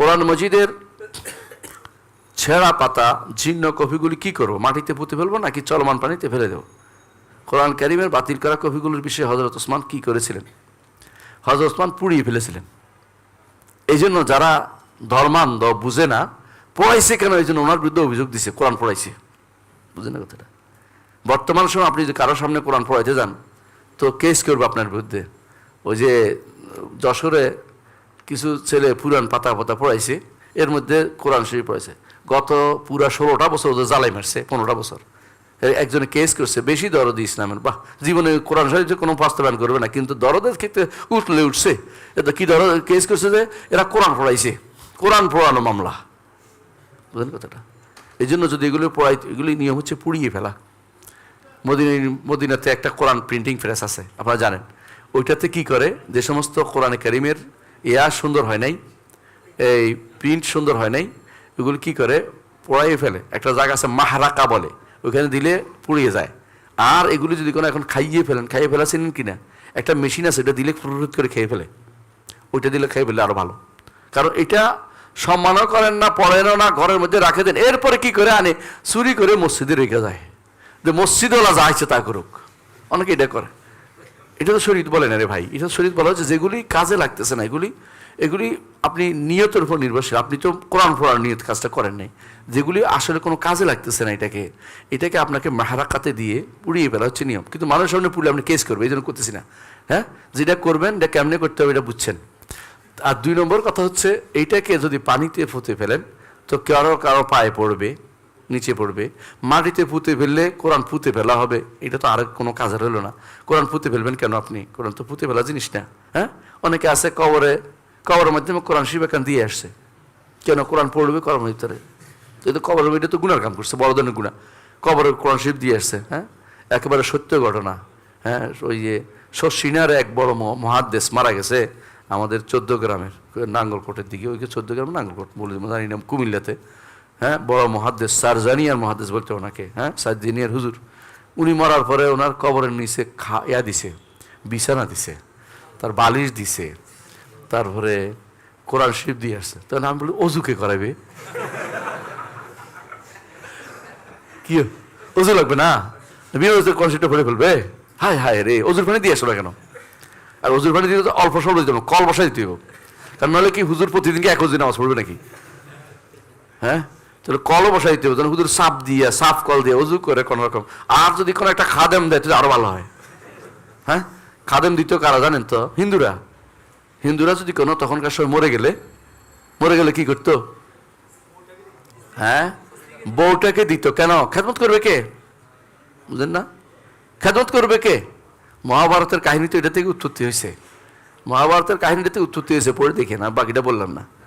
কোরআন মজিদের ছেঁড়া পাতা, জীর্ণ কপিগুলি কি করব? মাটিতে পুঁতে ফেলব নাকি চলমান পানিতে ফেলে দেবো? কোরআন করিমের বাতিল করা কপিগুলোর বিষয়ে হজরত ওসমান কি করেছিলেন? হজরত ওসমান পুড়িয়ে ফেলেছিলেন। এই জন্য যারা ধর্মান্ধ বুঝে না, পড়াইছে কেন? এই জন্য ওনার বিরুদ্ধে অভিযোগ দিছে, কোরআন পড়াইছে। বুঝে না কথাটা? বর্তমান সময় আপনি যদি কারোর সামনে কোরআন পড়াইতে যান, তো কেস করবে আপনার বিরুদ্ধে। ওই যে যশোরে কিছু ছেলে পুরান পাতা পাতা পড়াইছে, এর মধ্যে কোরআন শরীফ পড়াইছে। গত পুরা ষোলোটা বছর ওদের জ্বালাই মারছে পনেরোটা বছর। একজনে কেস করছে, বেশি দরদ ইসলামের বাহ, জীবনে কোরআন শরীফ কোনো বাস্তবায়ন করবে না, কিন্তু দরদের ক্ষেত্রে উঠলে উঠছে। এটা কি দরদ কেস করছে যে এরা কোরআন পড়াইছে, কোরআন পড়ানো মামলা। বুঝলেন কথাটা? এই জন্য যদি এগুলো পড়াই, এগুলি নিয়ম হচ্ছে পুড়িয়ে ফেলা। মদিনা মদিনাতে একটা কোরআন প্রিন্টিং প্রেস আছে, আপনারা জানেন। ওইটাতে কি করে? যে সমস্ত কোরআনে কারিমের এয়া সুন্দর হয় নাই, এই প্রিন্ট সুন্দর হয় নাই, এগুলো কি করে? পোড়াইয়ে ফেলে। একটা জায়গা আছে মাহারাকা বলে, ওইখানে দিলে পুড়িয়ে যায়। আর এগুলি যদি কোনো এখন খাইয়ে ফেলেন, খাইয়ে ফেলাছেন কিনা একটা মেশিন আছে এটা দিলে ফুরুত করে খেয়ে ফেলে। ওইটা দিলে খেয়ে ফেলে আরও ভালো। কারণ এটা সম্মানও করেন না, পড়েনও না, ঘরের মধ্যে রাখে দেন। এরপরে কি করে আনে? চুরি করে মসজিদে রেখে যায়। যে মসজিদওয়ালা যা আছে তা করুক। অনেকে এটা করে। এটা তো শরীর বলে না রে ভাই। এটা শরীর বলা হচ্ছে যেগুলি কাজে লাগতেছে না, এগুলি এগুলি আপনি নিয়তের উপর নির্ভরশীল। আপনি তো কোরআন ফোড়ার নিয়ত কাজটা করেন নাই। যেগুলি আসলে কোনো কাজে লাগতেছে না এটাকে। এটাকে আপনাকে মাহারাকাতে দিয়ে পুড়িয়ে ফেলা হচ্ছে নিয়ম। কিন্তু মানুষের সামনে পুড়লে আপনি কেস করবে এই জন্য করতেছি না। হ্যাঁ? যেটা করবেন, এটা কেমনে করতে হবে এটা বুঝছেন। আর দুই নম্বর কথা হচ্ছে এইটাকে যদি পানিতে ফুতে ফেলেন, তো কারও কারও পায়ে পড়বে। নিচে পড়বে। মাটিতে পুঁতে ফেললে কোরআন পুঁতে ফেলা হবে। এটা তো আর কোনো কাজের হলো না। কোরআন পুঁতে ফেলবেন কেন আপনি? কোরআন তো পুঁতে ফেলা জিনিস না হ্যাঁ? অনেকে আছে কবরে, কবরের মাধ্যমে কোরআন শিবেকান দিয়ে আসছে। কেন কোরআন পড়বে কবরের ভিতরে? কিন্তু কবরের এটা তো গুণার কাম করছে, বড় ধরনের গুণা কবরের কোরআন শিব দিয়ে আসছে হ্যাঁ? একেবারে সত্য ঘটনা হ্যাঁ? ওই যে শশিনার এক বড় ম- মহাদ্দেশ মারা গেছে আমাদের চোদ্দ গ্রামের, নাঙ্গলকোটের দিকে। ওইকে চোদ্দ গ্রাম নাঙ্গলকোট বলে, জানি না, কুমিল্লাতে। হ্যাঁ বড় মহাদেশ সারজানিয়ার মহাদেশ বলতে ওনাকে হ্যাঁ সারজানিয়ার হুজুর। উনি মরার পরে ওনার কবরের নিচে খা, ইয়া দিছে, বিছানা দিছে, তার বালিশ দিছে, তারপরে কোরআন শিব দিয়ে আসছে। তখন আমি বলি অজুকে করাবে কি, অজু লাগবে না? বিরোধী কোরআন শিবটা ভরে ফেলবে? হায় হায় রে, অজুর পানি দিয়ে আসলো না কেন? আর অজুর পানি দিতে অল্প স্বল্প দিতে কল বসাই দিতে হবে কারণ নাহলে কি হুজুর প্রতিদিনকে এক অজু নামাজ পড়বে নাকি? হ্যাঁ? তাহলে কলও বসাই দিতে হবে, তাহলে হুজুর সাপ দিয়ে, সাফ কল দিয়ে অজু করে কোনো রকম। আর যদি কোনো একটা খাদেম দেয়, তাহলে আরও ভালো হয়। হ্যাঁ? খাদেম দিত কারা জানেন তো? হিন্দুরা। হিন্দুরা যদি কোনো, তখনকার সময় মরে গেলে মরে গেলে কি করতো? হ্যাঁ? বউটাকে দিত। কেন? খেদমত করবে কে? বুঝলেন না? খেদমত করবে কে? মহাভারতের কাহিনী তো এটা থেকে উৎপত্তি হয়েছে। মহাভারতের কাহিনীটা থেকে উৎপত্তি হয়েছে, পড়ে দেখে না বাকিটা বললাম না।